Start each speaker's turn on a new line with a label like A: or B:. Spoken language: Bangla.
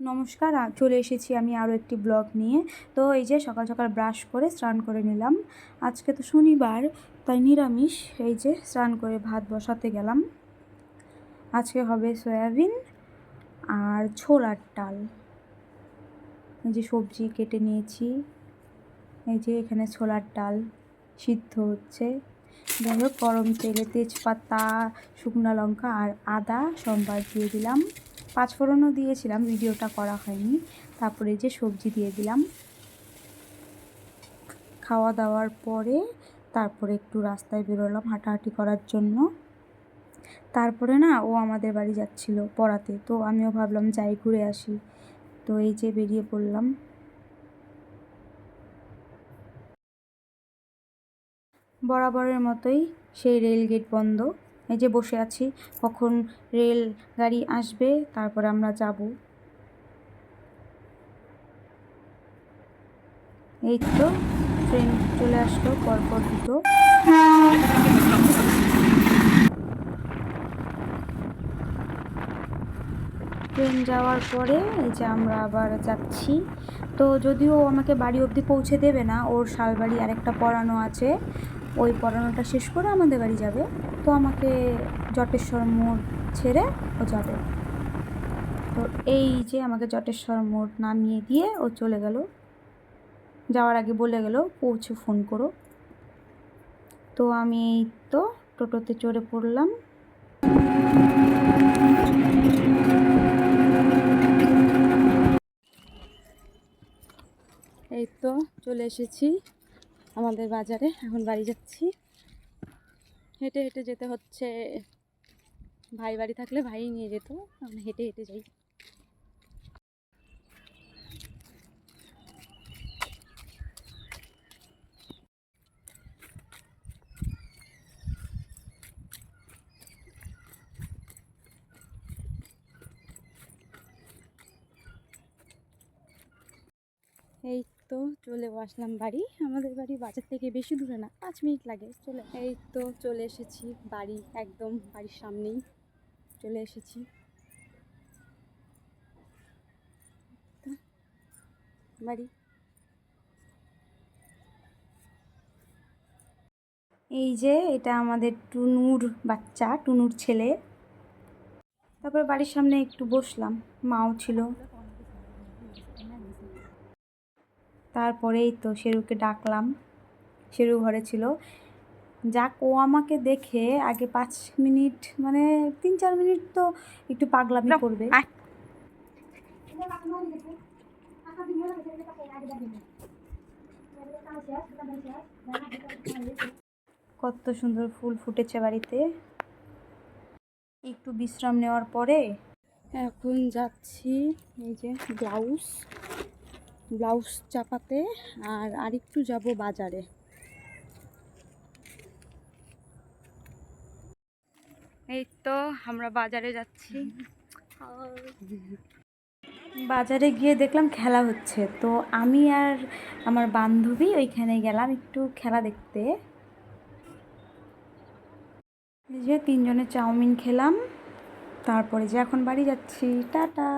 A: নমস্কার চলে এসেছি আমি আরও একটি ব্লগ নিয়ে। তো এই যে সকাল সকাল ব্রাশ করে স্নান করে নিলাম। আজকে তো শনিবার, তাই নিরামিষ। এই যে স্নান করে ভাত বসাতে গেলাম। আজকে হবে সয়াবিন আর ছোলার ডাল। এই যে সবজি কেটে নিয়েছি। এই যে এখানে ছোলার ডাল সিদ্ধ হচ্ছে। যাই হোক, গরম তেলে তেজপাতা, শুকনো লঙ্কা আর আদা, সোমবার দিয়ে দিলাম। পাঁচফোড়নও দিয়েছিলাম, ভিডিওটা করা হয়নি। তারপরে যে সবজি দিয়ে দিলাম। খাওয়া দাওয়ার পরে তারপরে একটু রাস্তায় বেরোলাম হাঁটাহাঁটি করার জন্য। তারপরে না, ও আমাদের বাড়ি যাচ্ছিল পড়াতে, তো আমিও ভাবলাম যাই ঘুরে আসি। তো এই যে বেরিয়ে পড়লাম। বরাবরের মতোই সেই রেল গেট বন্ধ। এই যে বসে আছি, কখন রেল গাড়ি আসবে, তারপরে আমরা যাব। এই তো, ট্রেন চলে আসলো, পরপর দুটো। ট্রেন যাওয়ার পরে এই যে আমরা আবার যাচ্ছি। তো যদিও আমাকে বাড়ি অবধি পৌঁছে দেবে না, ওর শালবাড়ি আরেকটা পড়ানো আছে। ওই পড়ানোটা শেষ করে আমাদের বাড়ি যাবে। তো আমাকে জটেশ্বর মোড় ছেড়ে ও যাবে। তো এই যে আমাকে জটেশ্বর মোড় নামিয়ে দিয়ে ও চলে গেল। যাওয়ার আগে বলে গেল, পৌঁছে ফোন করো। তো আমি এই তো টোটোতে চড়ে পড়লাম। এই তো চলে এসেছি। আমাদের বাজারে। এখন বাড়ি যাচ্ছি। হেঁটে হেঁটে যেতে হচ্ছে। ভাই বাড়ি থাকলে ভাই নিয়ে যেত। আমরা হেঁটে হেঁটে যাই। এই তো চলে আসলাম বাড়ি। আমাদের বাড়ি বাজার থেকে বেশি দূরে না, পাঁচ মিনিট লাগে। চলে, এই তো চলে এসেছি বাড়ি, একদম বাড়ির সামনেই চলে এসেছি। বাড়ি। এই যে, এটা আমাদের টুনুর বাচ্চা, টুনুর ছেলে। তারপরে বাড়ির সামনে একটু বসলাম, মাও ছিল। তারপরেই তো শেরুকে ডাকলাম। শেরু ঘরে ছিল। যাক ও আমাকে দেখে আগে পাঁচ মিনিট মানে তিন চার মিনিট তো একটু পাগলামি করবে। কত সুন্দর ফুল ফুটেছে বাড়িতে। একটু বিশ্রাম নেওয়ার পরে এখন যাচ্ছি এই যে ব্লাউজ। ব্লাউজ চাপাতে আর আরেকটু যাব বাজারে। এই তো আমরা বাজারে যাচ্ছি। বাজারে গিয়ে দেখলাম খেলা হচ্ছে। তো আমি আর আমার বান্ধবী ওইখানে গেলাম একটু খেলা দেখতে। যে তিনজনে চাউমিন খেলাম। তারপরে যে এখন বাড়ি যাচ্ছি টাটা।